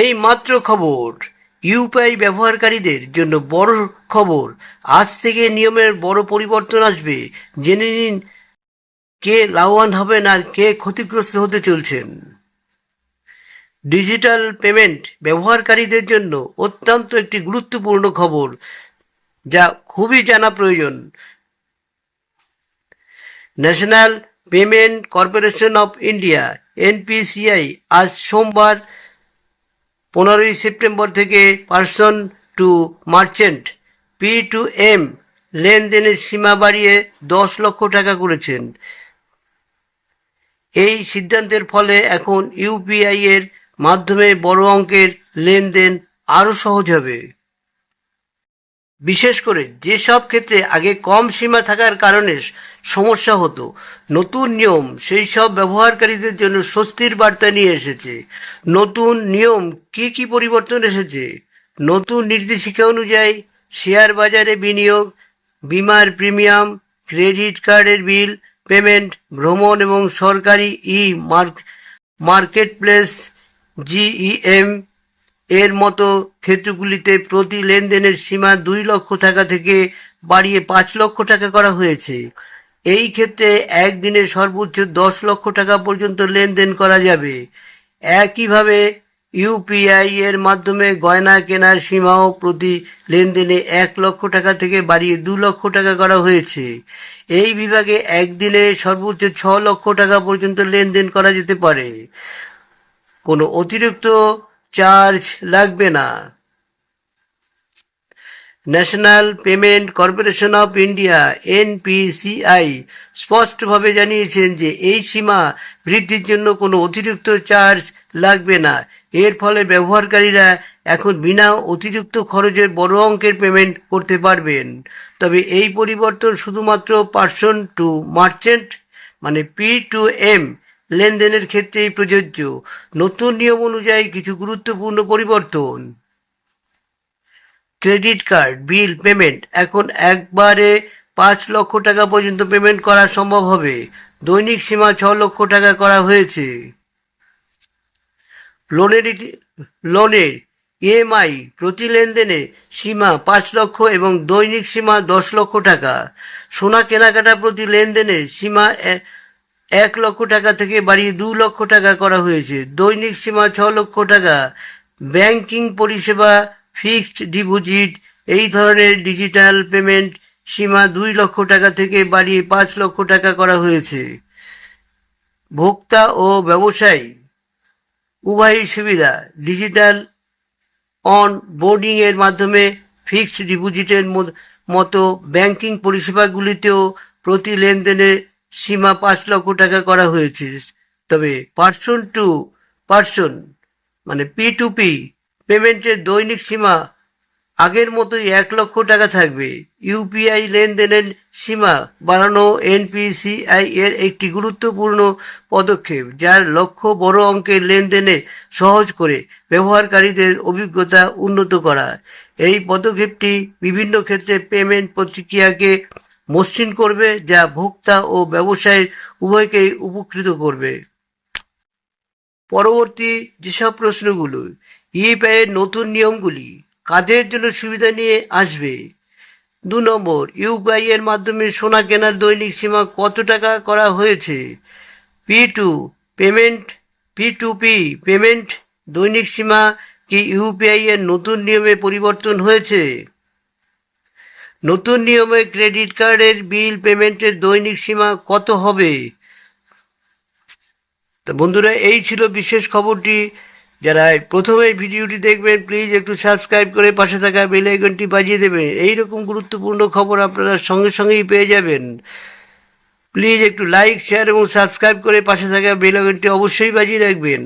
এই মাত্র খবর। ইউপিআই ব্যবহারকারীদের জন্য বড় খবর। আজ থেকে নিয়মের বড় পরিবর্তন আসবে। জেনে নিন, কে লাভবান হবেন আর কে ক্ষতিগ্রস্ত হতে চলছেন। ডিজিটাল পেমেন্ট ব্যবহারকারীদের জন্য অত্যন্ত একটি গুরুত্বপূর্ণ খবর, যা খুবই জানা প্রয়োজন। National Payment Corporation of India, NPCI, আজ সোমবার পনেরোই সেপ্টেম্বর থেকে person to merchant, P to M, লেনদেনের সীমা বাড়িয়ে দশ লক্ষ টাকা করেছেন। এই সিদ্ধান্তের ফলে এখন ইউপিআই এর মাধ্যমে বড় অঙ্কের লেনদেন আরও সহজ হবে। বিশেষ করে যেসব ক্ষেত্রে আগে কম সীমা থাকার কারণে সমস্যা হতো। নতুন নিয়ম, সেই সব ব্যবহারকারীদের জন্য স্বস্তির বার্তা নিয়ে এসেছে। নতুন নিয়ম, কি কি পরিবর্তন এসেছে? নতুন নির্দেশিকা অনুযায়ী, শেয়ার বাজারে বিনিয়োগ, বিমার প্রিমিয়াম, ক্রেডিট কার্ডের বিল, পেমেন্ট, ভ্রমণ এবং সরকারি e mark market place GEM এর মতো ক্ষেত্রগুলিতে প্রতি লেনদেনের সীমা দুই লক্ষ টাকা থেকে বাড়িয়ে পাঁচ লক্ষ টাকা করা হয়েছে। এই ক্ষেত্রে একদিনে সর্বোচ্চ দশ লক্ষ টাকা পর্যন্ত লেনদেন করা যাবে। একইভাবে ইউপিআই এর মাধ্যমে গয়না কেনার সীমাও প্রতি লেনদেনে এক লক্ষ টাকা থেকে বাড়িয়ে দু লক্ষ টাকা করা হয়েছে। এই বিভাগে একদিনে সর্বোচ্চ ছ লক্ষ টাকা পর্যন্ত লেনদেন করা যেতে পারে। কোনো অতিরিক্ত চার্জ লাগবে না। National Payment Corporation of India, NPCI, স্পষ্টভাবে জানিয়েছেন যে এই সীমা বৃদ্ধির জন্য কোনো অতিরিক্ত চার্জ লাগবে না। এর ফলে ব্যবহারকারীরা এখন বিনা অতিরিক্ত খরচের বড় অঙ্কের পেমেন্ট করতে পারবেন। তবে এই পরিবর্তন শুধুমাত্র পার্সন টু মার্চেন্ট মানে পি টু এম লেনদেনের ক্ষেত্রেই প্রযোজ্য। নতুন নিয়ম অনুযায়ী কিছু গুরুত্বপূর্ণ পরিবর্তন। Credit card, bill, payment. এখন একবারে পাঁচ লক্ষ টাকা পর্যন্ত পেমেন্ট করা সম্ভব হবে। দৈনিক সীমা ছ লক্ষ টাকা করা হয়েছে। লোনের লোনের ইএমআই প্রতি লেনদেনে সীমা পাঁচ লক্ষ এবং দৈনিক সীমা দশ লক্ষ টাকা। সোনা কেনাকাটা প্রতি লেনদেনে সীমা এক লক্ষ টাকা থেকে বাড়িয়ে দু লক্ষ টাকা করা হয়েছে। দৈনিক সীমা ছ লক্ষ টাকা। ব্যাংকিং পরিষেবা ফিক্সড ডিপোজিট, এই ধরনের ডিজিটাল পেমেন্ট সীমা দুই লক্ষ টাকা থেকে বাড়িয়ে পাঁচ লক্ষ টাকা করা হয়েছে। ভোক্তা ও ব্যবসায়ী উভয়ই সুবিধা। ডিজিটাল অন বোর্ডিং এর মাধ্যমে ফিক্সড ডিপোজিটের মতো ব্যাংকিং পরিষেবাগুলিতেও প্রতি লেনদেনে সীমা পাঁচ লক্ষ টাকা করা হয়েছে। তবে পার্সন টু পার্সন মানে পি টু পি পেমেন্টের দৈনিক সীমা আগের মতোই এক লক্ষ টাকা থাকবে। ইউপিআই লেনদেনের সীমা বাড়ানো এনপিসিআই এর একটি গুরুত্বপূর্ণ পদক্ষেপ, যার লক্ষ্য বড় অঙ্কের লেনদেনে সহজ করে ব্যবহারকারীদের অভিজ্ঞতা উন্নত করা। এই পদক্ষেপটি বিভিন্ন ক্ষেত্রে পেমেন্ট প্রতিক্রিয়াকে মসৃণ করবে, যা ভোক্তা ও ব্যবসায়ীর উভয়কেই উপকৃত করবে। পরবর্তী যেসব প্রশ্নগুলো ইউপিআই এর নতুন নিয়মগুলি কাদের জন্য সুবিধা নিয়ে আসবে। দু নম্বর ইউপিআই এর মাধ্যমে সোনা কেনার দৈনিক সীমা কত টাকা করা হয়েছে? P to, payment, P to P, payment, দৈনিক সীমা কি ইউপিআই এর নতুন নিয়মে পরিবর্তন হয়েছে? নতুন নিয়মে ক্রেডিট কার্ডের বিল পেমেন্টের দৈনিক সীমা কত হবে? তো বন্ধুরা, এই ছিল বিশেষ খবরটি। যারা প্রথমে ভিডিওটি দেখবেন প্লিজ একটু সাবস্ক্রাইব করে পাশে থাকা বেল আইকনটি বাজিয়ে দেবেন। এই রকম গুরুত্বপূর্ণ খবর আপনারা সঙ্গে সঙ্গেই পেয়ে যাবেন। প্লিজ একটু লাইক শেয়ার এবং সাবস্ক্রাইব করে পাশে থাকা বেল আইকনটি অবশ্যই বাজিয়ে রাখবেন।